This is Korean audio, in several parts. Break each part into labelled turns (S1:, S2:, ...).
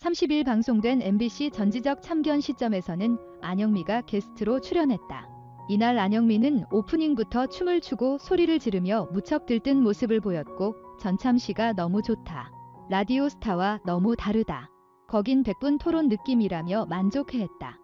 S1: 30일 방송된 MBC 전지적 참견 시점에서는 안영미가 게스트로 출연했다. 이날 안영미는 오프닝부터 춤을 추고 소리를 지르며 무척 들뜬 모습을 보였고 전참 씨가 너무 좋다. 라디오 스타와 너무 다르다. 거긴 백분 토론 느낌이라며 만족해했다.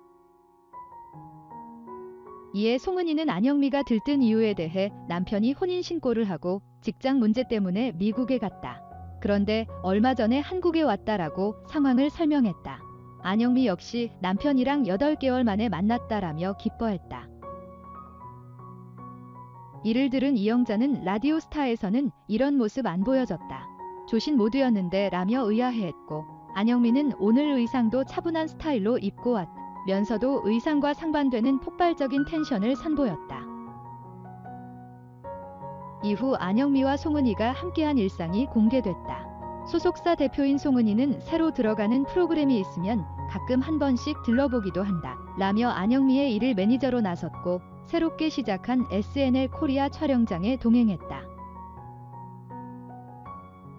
S1: 이에 송은이는 안영미가 들뜬 이유에 대해 남편이 혼인 신고를 하고 직장 문제 때문에 미국에 갔다. 그런데 얼마 전에 한국에 왔다라고 상황을 설명했다. 안영미 역시 남편이랑 8개월 만에 만났다라며 기뻐했다. 이를 들은 이영자는 라디오 스타에서는 이런 모습 안 보여줬다. 조신 모드였는데 라며 의아해했고 안영미는 오늘 의상도 차분한 스타일로 입고 왔면서도 의상과 상반되는 폭발적인 텐션을 선보였다. 이후 안영미와 송은이가 함께한 일상이 공개됐다. 소속사 대표인 송은이는 새로 들어가는 프로그램이 있으면 가끔 한 번씩 들러보기도 한다. 라며 안영미의 일을 매니저로 나섰고 새롭게 시작한 SNL 코리아 촬영장에 동행했다.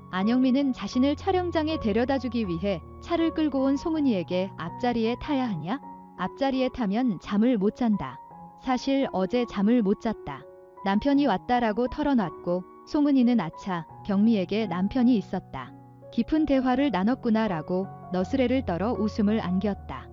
S1: 안영미는 자신을 촬영장에 데려다 주기 위해 차를 끌고 온 송은이에게 앞자리에 타야 하냐? 앞자리에 타면 잠을 못 잔다. 사실 어제 잠을 못 잤다. 남편이 왔다라고 털어놨고 송은이는 아차 경미에게 남편이 있었다. 깊은 대화를 나눴구나라고 너스레를 떨어 웃음을 안겼다.